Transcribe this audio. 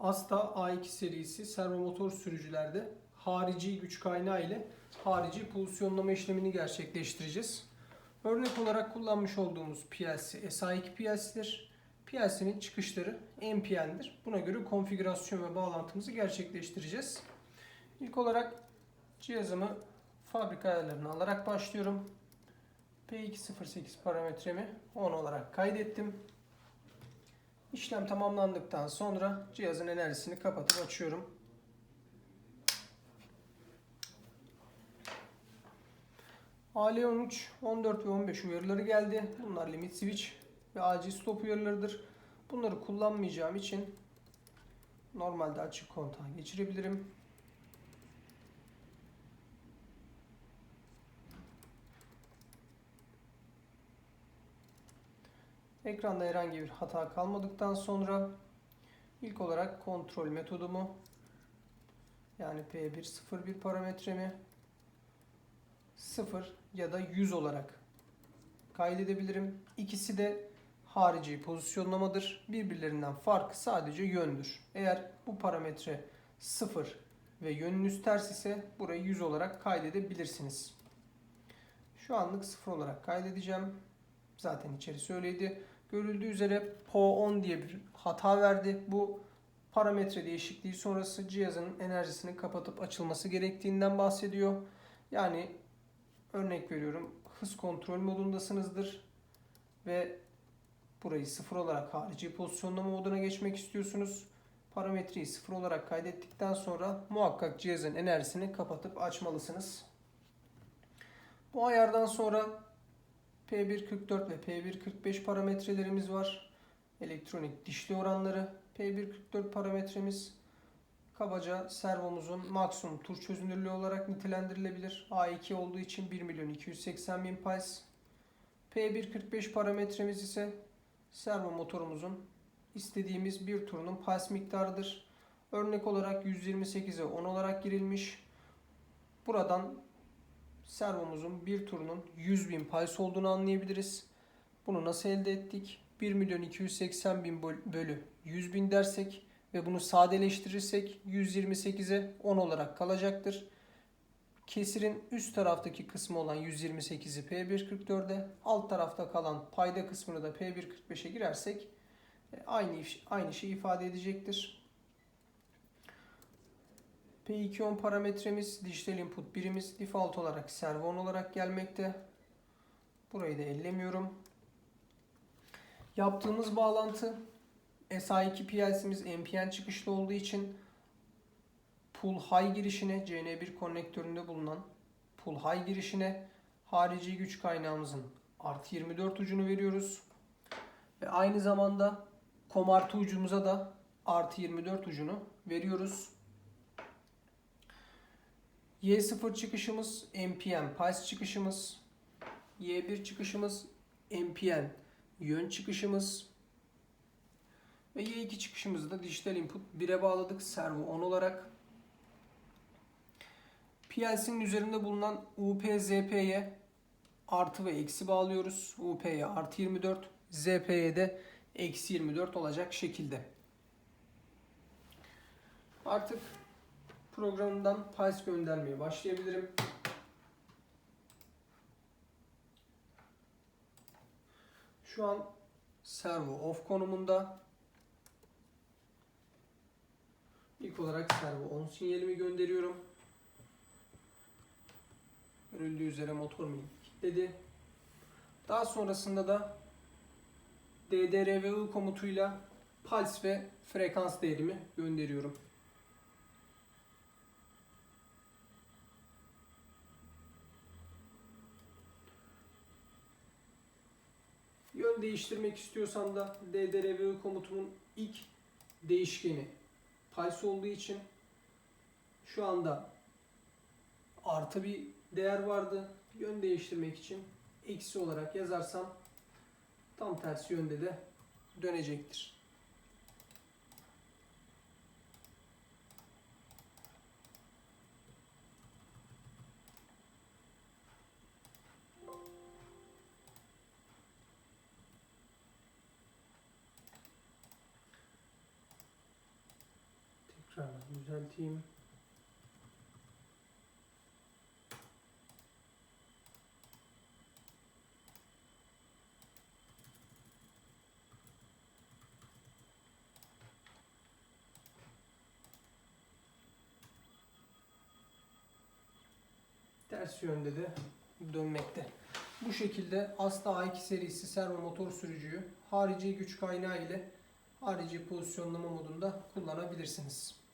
Asta A2 serisi servomotor sürücülerde harici güç kaynağı ile harici pozisyonlama işlemini gerçekleştireceğiz. Örnek olarak kullanmış olduğumuz PLC SA2 PLC'dir. PLC'nin çıkışları NPN'dir. Buna göre konfigürasyon ve bağlantımızı gerçekleştireceğiz. İlk olarak cihazımı fabrika ayarlarını alarak başlıyorum. P208 parametremi 10 olarak kaydettim. İşlem tamamlandıktan sonra cihazın enerjisini kapatıp açıyorum. AL13, 14 ve 15 uyarıları geldi. Bunlar limit switch ve acil stop uyarılarıdır. Bunları kullanmayacağım için normalde açık kontağa geçirebilirim. Ekranda herhangi bir hata kalmadıktan sonra ilk olarak kontrol metodumu yani P101 parametremi 0 ya da 100 olarak kaydedebilirim. İkisi de harici pozisyonlamadır. Birbirlerinden farkı sadece yöndür. Eğer bu parametre 0 ve yönünüz ters ise burayı 100 olarak kaydedebilirsiniz. Şu anlık 0 olarak kaydedeceğim. Zaten içerisi öyleydi. Görüldüğü üzere PO10 diye bir hata verdi. Bu parametre değişikliği sonrası cihazın enerjisini kapatıp açılması gerektiğinden bahsediyor. Yani örnek veriyorum hız kontrol modundasınızdır ve burayı sıfır olarak harici pozisyonlama moduna geçmek istiyorsunuz. Parametreyi sıfır olarak kaydettikten sonra muhakkak cihazın enerjisini kapatıp açmalısınız. Bu ayardan sonra P144 ve P145 parametrelerimiz var. Elektronik dişli oranları. P144 parametremiz kabaca servomuzun maksimum tur çözünürlüğü olarak nitelendirilebilir. A2 olduğu için 1 milyon 280 bin pulse. P145 parametremiz ise servo motorumuzun istediğimiz bir turunun pulse miktarıdır. Örnek olarak 128'e 10 olarak girilmiş. Buradan servomuzun bir turunun 100 bin pulse olduğunu anlayabiliriz. Bunu nasıl elde ettik? 1 milyon 280 bin bölü 100 bin dersek ve bunu sadeleştirirsek 128'e 10 olarak kalacaktır. Kesirin üst taraftaki kısmı olan 128'i P144'e, alt tarafta kalan payda kısmını da P145'e girersek e, aynı aynı şeyi ifade edecektir. P210 parametremiz dijital input birimiz default olarak servo 10 olarak gelmekte. Burayı da ellemiyorum. Yaptığımız bağlantı SA2 PLC'miz NPN çıkışlı olduğu için pull high girişine CN1 konnektöründe bulunan pull high girişine harici güç kaynağımızın artı 24 ucunu veriyoruz. Ve aynı zamanda kom artı ucumuza da artı 24 ucunu veriyoruz. Y0 çıkışımız NPN pulse çıkışımız. Y1 çıkışımız NPN yön çıkışımız. Ve Y2 çıkışımızı da dijital input 1'e bağladık servo 10 olarak. PLC'nin üzerinde bulunan UP-ZP'ye artı ve eksi bağlıyoruz. UP'ye artı 24, ZP'ye de eksi 24 olacak şekilde. Artık programından pulse göndermeye başlayabilirim. Şu an servo off konumunda. İlk olarak servo on sinyalimi gönderiyorum. Görüldüğü üzere motor mini kilitledi. Daha sonrasında da DDR komutuyla pulse ve frekans değerimi gönderiyorum. Değiştirmek istiyorsam da DDRV komutumun ilk değişkeni pulse olduğu için şu anda artı bir değer vardı. Yön değiştirmek için eksi olarak yazarsam tam tersi yönde de dönecektir. Tekrar düzelteyim. Ters yönde de dönmekte. Bu şekilde Asta A2 serisi servo motor sürücüyü harici güç kaynağı ile harici pozisyonlama modunda kullanabilirsiniz.